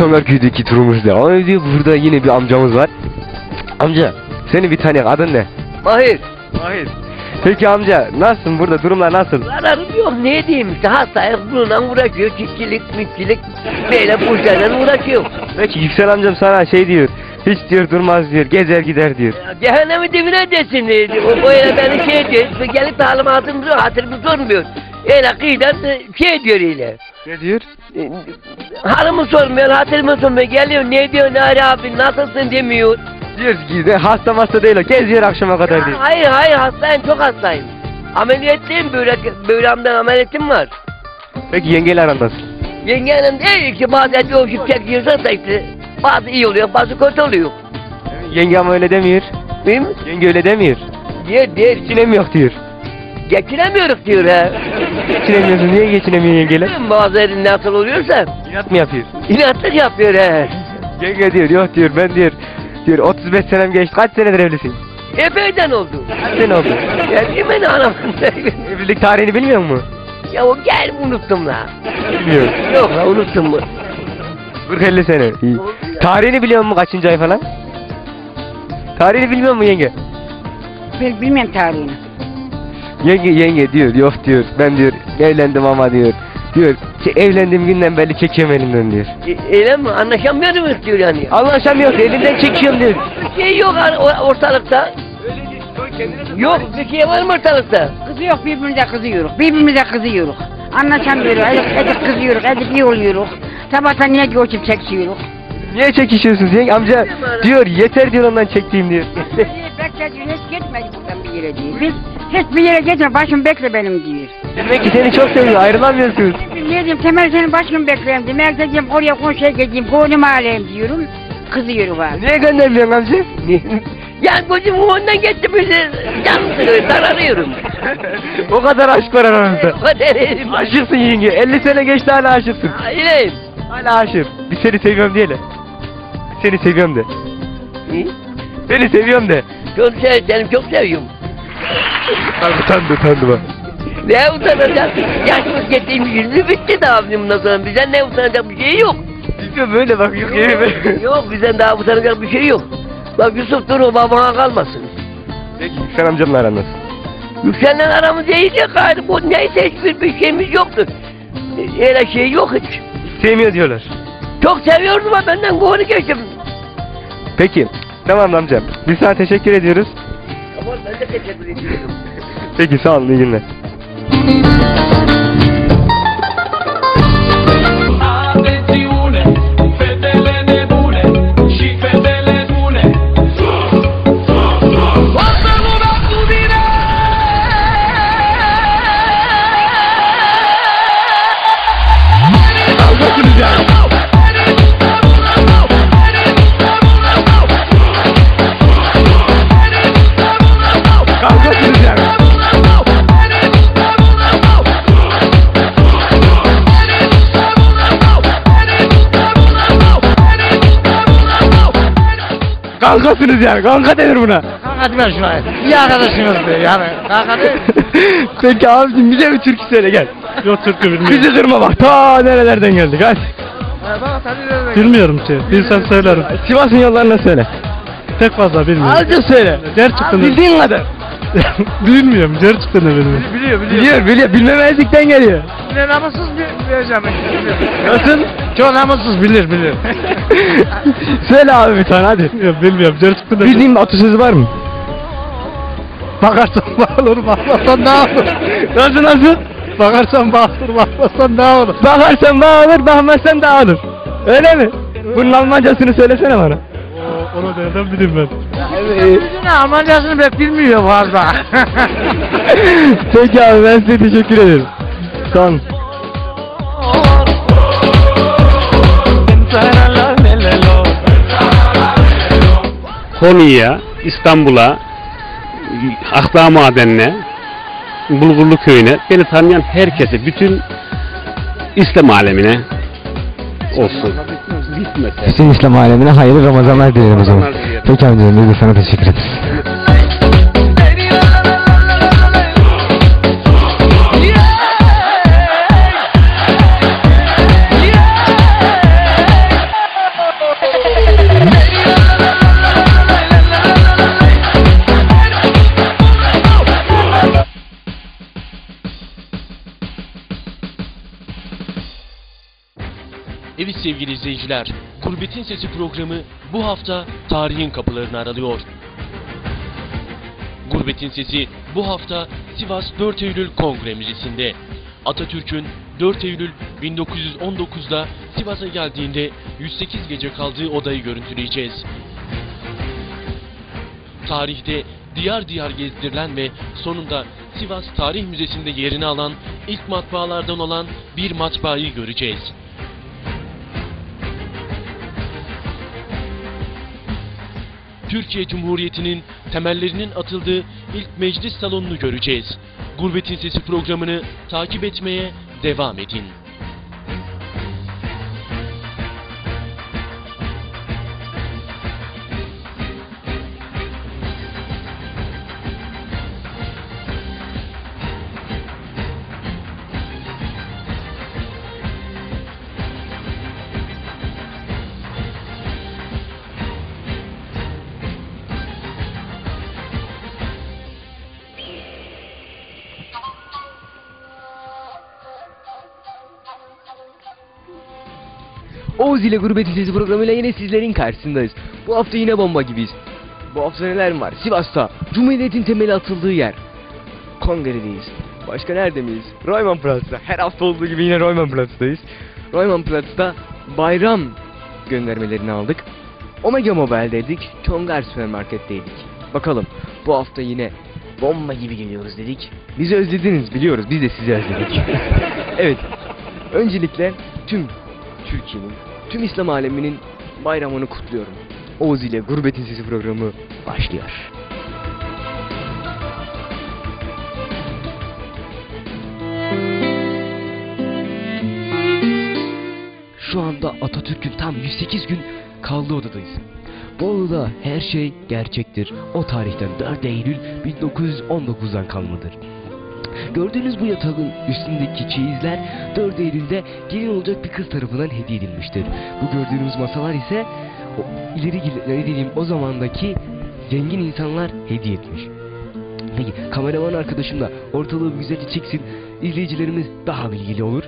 Çömerköy'deki turumuzda. Ama diyor burada yine bir amcamız var. Amca seni bir tanıyak adın ne? Mahir. Mahir. Peki amca nasılsın burada durumlar nasıl? Zararım yok ne diyeyim işte hastayız bununla uğraşıyor çiftçilik mitçilik böyle bu işlerle uğraşıyor. Peki Yüksel amcam sana şey diyor. Hiç diyor durmaz diyor gezer gider diyor. Ya Cehennemi dibine desin dedi. O böyle beni şey diyor gelip talimatımı diyor hatırımı sormuyor. Öyle kıyıdan e, şey diyor öyle. Ne diyor? E, Halımı sormuyor hatırımı sormuyor geliyor ne diyor Nari abi nasılsın demiyor. Diyor ki hasta hasta değil o geziyor akşama kadar Ya diyor. hayır hayır hastayım çok hastayım. Ameliyatlıyım böyle böğremden ameliyatım var. Peki yengeyle aran nasıl? Yengenin değil ki bazen bir hoşluk çekiyorsa da işte bazı iyi oluyor bazı kötü oluyor. Yenge ama öyle demiyor. Değil mi? Yenge öyle demiyor. Diye diye Geçinem yok diyor. Geçinemiyoruz diyor ha. Geçinemiyorsun niye geçinemiyor yengeyle? Değil mi? Bazı yerin nasıl oluyorsa İnat mı yapıyor? inatlık yapıyor ha. Yenge diyor yok diyor ben diyor. Diyor 35 senem geçti kaç senedir evlisin? Epeyden oldu. Kaç sene oldu? Ya değil mi anam? Evlilik tarihini bilmiyor mu? ya o gel unuttum la. Bilmiyor. Yok la unuttum mu? 40-50 sene. İyi. Tarihini biliyor mu kaçıncı ay falan? Tarihini bilmiyor mu yenge? Ben bilmem tarihini. Yenge yenge diyor yok diyor ben diyor evlendim ama diyor. Diyor ki evlendiğim günden beri çekiyorum elimden diyor. E, öyle mi? Anlaşamıyor muyuz diyor yani. Anlaşamıyor elinden çekiyorum diyor. Bir şey yok ar- o- ortalıkta. Yok bir şey var mı ortalıkta? Kızı yok birbirimize kızıyoruz. Birbirimize kızıyoruz. Anlaşamıyoruz. Edik, edik kızıyoruz. Edik iyi oluyoruz. Sabahtan niye göçüp çekiyoruz? Niye çekişiyorsunuz yenge? Amca diyor yeter diyor ondan çektiğim diyor. Bekle diyor hiç gitmedi buradan bir yere diyor. Biz hiçbir yere gitme başım bekle benim diyor. Demek ki seni çok seviyor ayrılamıyorsunuz. Ne diyeyim temel senin başını bekleyeyim diyor. Meğerse diyeyim oraya konuşaya gideyim. Gönlümü aleyim diyorum. Kızıyorum var. Niye göndermiyorsun amca? Yani gözüm ondan geçti bizi. Canım sıkıyor, sararıyorum. o kadar aşk var aranızda. O derim. Aşıksın yenge. 50 sene geçti hala aşıksın. Hayır. Hala aşık. Bir seni seviyorum diyelim. Seni seviyorum de. Seni seviyorum de. Çok sev, seni çok seviyorum. Bak utandı utandı bak. Ne utanacak? Yaşımız geçtiğimiz yüzü bitti bizim bundan sonra. Bizden ne utanacak bir şey yok. Bizde böyle bak yok yemin yok bizden daha utanacak bir şey yok. Bak Yusuf dur o babana kalmasın. Peki sen amcamla aran nasıl? Yüksel'le aramız iyice gayrı bu neyse hiçbir bir şeyimiz yoktur. Öyle şey yok hiç. Sevmiyor diyorlar. Çok seviyordum ama benden konu geçtim. Peki. Tamam amcam. Biz sana teşekkür ediyoruz. Ama ben de teşekkür ediyorum. Peki sağ olun iyi günler. Kankasınız yani. Kanka denir buna. Hadi ver şuna. İyi arkadaşınız be yani. Kanka değil. Peki abicim bize bir türkü söyle gel. Yok Türk'ü bilmiyorum. Bizi kırma bak. Ta nerelerden geldik hadi. Bilmiyorum ki. Bilsem söylerim. Sivas'ın yollarına söyle. Pek fazla bilmiyorum. Azıcık söyle. Gerçekten Bildiğin kadar. bilmiyorum. Gerçekten de bilmiyorum. Biliyor biliyor. Biliyor biliyor. Bilmemezlikten geliyor. Ne namussuz bileceğim. Nasıl? Çok namussuz bilir bilir. söyle abi bir tane hadi. Yok bilmiyorum. Gerçekten de Bildiğin bir atasözü var mı? Bakarsan bağılır, bakmazsan ne olur? Nasıl nasıl? Bakarsan bağılır, bakmazsan ne olur? Bakarsan bağılır, bakmazsan dağılır. Öyle mi? Bunun Almancasını söylesene bana. O, onu nereden bileyim ben? Evet. Almancasını pek bilmiyor fazla. Peki abi ben size teşekkür ederim. Sağ olun. Konya'ya, İstanbul'a, Akdağ Madenine, Bulgurlu Köyü'ne, beni tanıyan herkese, bütün İslam alemine olsun. Bitmese. Bütün İslam alemine hayırlı Ramazanlar dilerim o zaman. Peki amcam biz de sana teşekkür ederiz. Sevgili izleyiciler, Gurbetin Sesi programı bu hafta tarihin kapılarını aralıyor. Gurbetin Sesi bu hafta Sivas 4 Eylül Kongre Müzesi'nde. Atatürk'ün 4 Eylül 1919'da Sivas'a geldiğinde 108 gece kaldığı odayı görüntüleyeceğiz. Tarihte diyar diyar gezdirilen ve sonunda Sivas Tarih Müzesi'nde yerini alan ilk matbaalardan olan bir matbaayı göreceğiz. Türkiye Cumhuriyeti'nin temellerinin atıldığı ilk meclis salonunu göreceğiz. Gurbetin Sesi programını takip etmeye devam edin. Oğuz ile Gurbeti Sesi programıyla yine sizlerin karşısındayız. Bu hafta yine bomba gibiyiz. Bu hafta neler var? Sivas'ta. Cumhuriyetin temeli atıldığı yer. Kongredeyiz. Başka nerede miyiz? Royman Platz'ta. Her hafta olduğu gibi yine Royman Platz'tayız. Royman Platz'ta bayram göndermelerini aldık. Omega Mobile'deydik. Çongar Süpermarket'teydik. Bakalım bu hafta yine bomba gibi geliyoruz dedik. Bizi özlediniz biliyoruz. Biz de sizi özledik. evet. Öncelikle tüm Türkiye'nin, tüm İslam aleminin bayramını kutluyorum. Oğuz ile Gurbetin Sesi programı başlıyor. Şu anda Atatürk'ün tam 108 gün kaldığı odadayız. Bu odada her şey gerçektir. O tarihten 4 Eylül 1919'dan kalmadır. Gördüğünüz bu yatağın üstündeki çeyizler 4 Eylül'de gelin olacak bir kız tarafından hediye edilmiştir. Bu gördüğünüz masalar ise o, ileri ileri dediğim o zamandaki zengin insanlar hediye etmiş. Peki kameraman arkadaşım da ortalığı güzelce çeksin. İzleyicilerimiz daha bilgili olur.